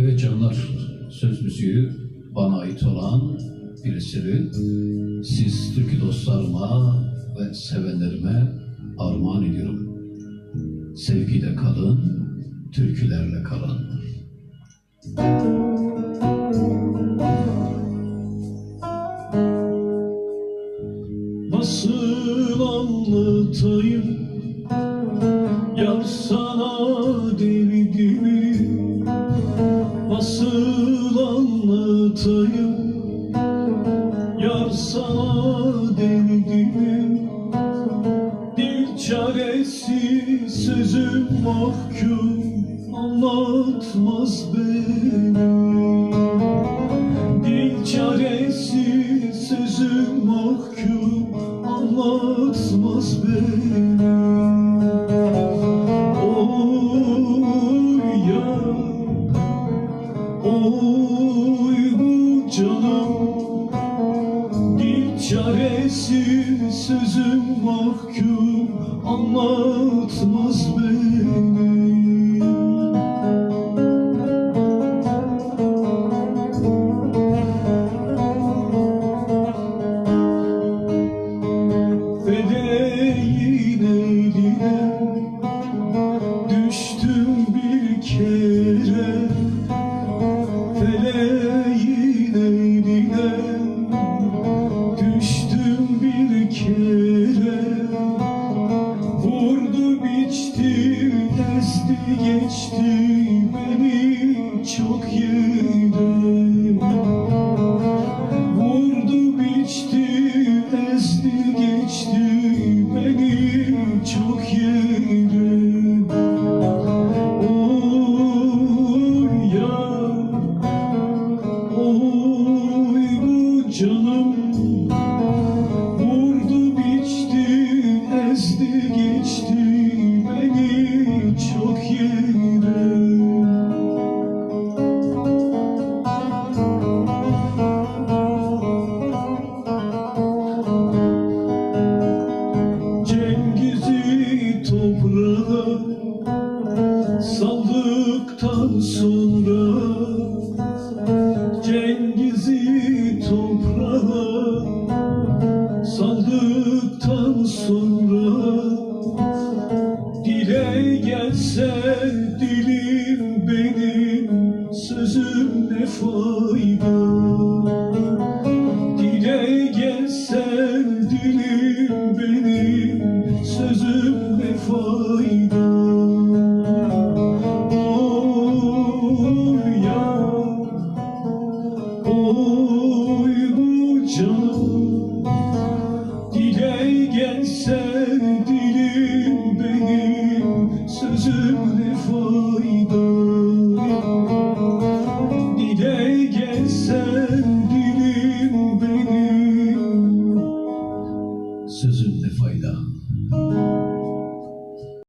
Evet canlar, söz müziği bana ait olan bir eseri siz türkü dostlarıma ve sevenlerime armağan ediyorum. Sevgiyle kalın, türkülerle kalın. Nasıl anlatayım Yar sana derdimi sözüm mahkum Anlatmaz beni. Dil çaresi sözüm mahkum Anlatmaz beni. Oy ya Oy bu canım. Dil çaresi sözüm mahkum Anlatmaz beni geçti beni çok yedi saldıktan sonra Cengiz'i toprağa saldıktan sonra Dile gelse dilim benim sözüm ne fayda? Dile gelse dilim benim sözüm ne fayda